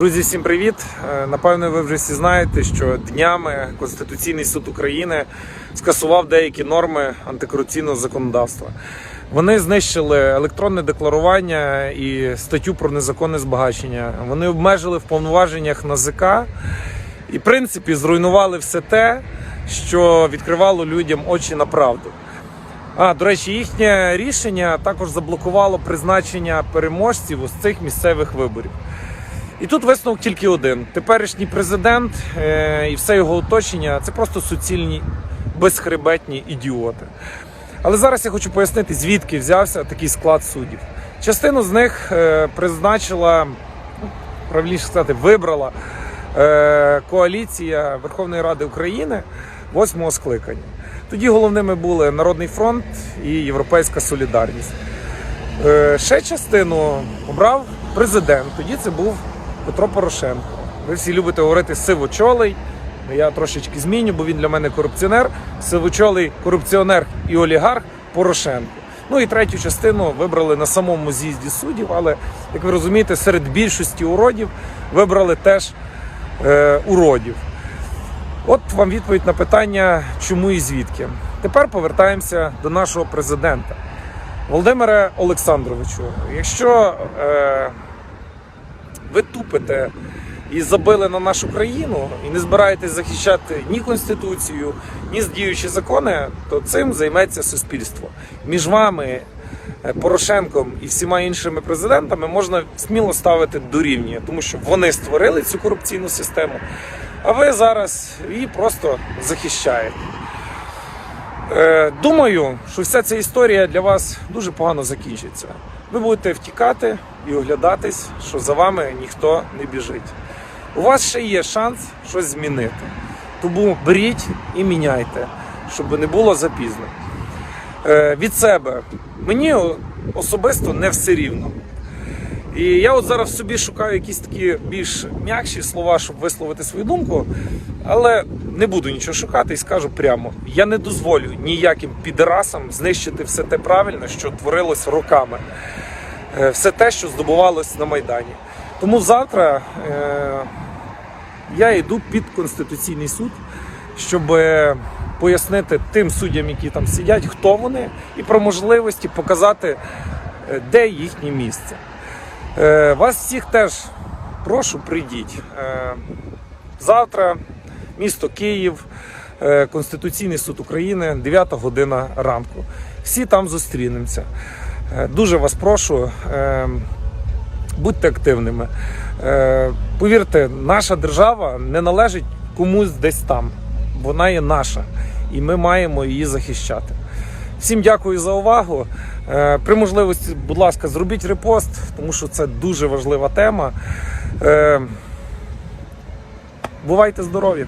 Друзі, всім привіт! Е, Напевно, ви вже всі знаєте, що днями Конституційний суд України скасував деякі норми антикорупційного законодавства. Вони знищили електронне декларування і статтю про незаконне збагачення. Вони обмежили в повноваженнях НАЗК і, в принципі, зруйнували все те, що відкривало людям очі на правду. А, до речі, їхнє рішення також заблокувало призначення переможців з цих місцевих виборів. І тут висновок тільки один: теперішній президент е, і все його оточення це просто суцільні безхребетні ідіоти. Але зараз я хочу пояснити, звідки взявся такий склад суддів. Частину з них е, призначила, ну, правильніше сказати, вибрала е, коаліція Верховної Ради України восьмого скликання. Тоді головними були Народний фронт і Європейська Солідарність. Ще частину обрав президент. Тоді це був Петро Порошенко. Ви всі любите говорити сивочолий. Я трошечки зміню, бо він для мене корупціонер. Сивочолий корупціонер і олігарх Порошенко. Ну і третю частину вибрали на самому з'їзді суддів, але як ви розумієте, серед більшості уродів вибрали теж е, уродів. От вам відповідь на питання, чому і звідки. Тепер повертаємося до нашого президента. Володимире Олександровичу, якщо е, ви тупите і забили на нашу країну і не збираєтесь захищати ні Конституцію, ні діючі закони, то цим займеться суспільство. Між вами, е, Порошенком і всіма іншими президентами можна сміло ставити дорівнює, тому що вони створили цю корупційну систему, а ви зараз її просто захищаєте. Е, Думаю, що вся ця історія для вас дуже погано закінчиться. Ви будете втікати і оглядатись, що за вами ніхто не біжить. У вас ще є шанс щось змінити. Тому беріть і міняйте, щоб не було запізно. Е, Від себе мені особисто не все рівно. І я от зараз собі шукаю якісь такі більш м'якші слова, щоб висловити свою думку, але не буду нічого шукати і скажу прямо: я не дозволю ніяким підрасам знищити все те правильне, що творилось роками, Е, все те, що здобувалось на Майдані. Тому завтра е, я йду під Конституційний суд, щоб е, пояснити тим суддям, які там сидять, хто вони, і про можливості показати, е, де їхнє місце. Е, Вас всіх теж прошу, прийдіть. Е, Завтра місто Київ, е, Конституційний суд України, 9 година ранку. Всі там зустрінемося. Дуже вас прошу, будьте активними. Повірте, наша держава не належить комусь десь там. Вона є наша, і ми маємо її захищати. Всім дякую за увагу. Е, При можливості, будь ласка, зробіть репост, тому що це дуже важлива тема. Е, Бувайте здорові!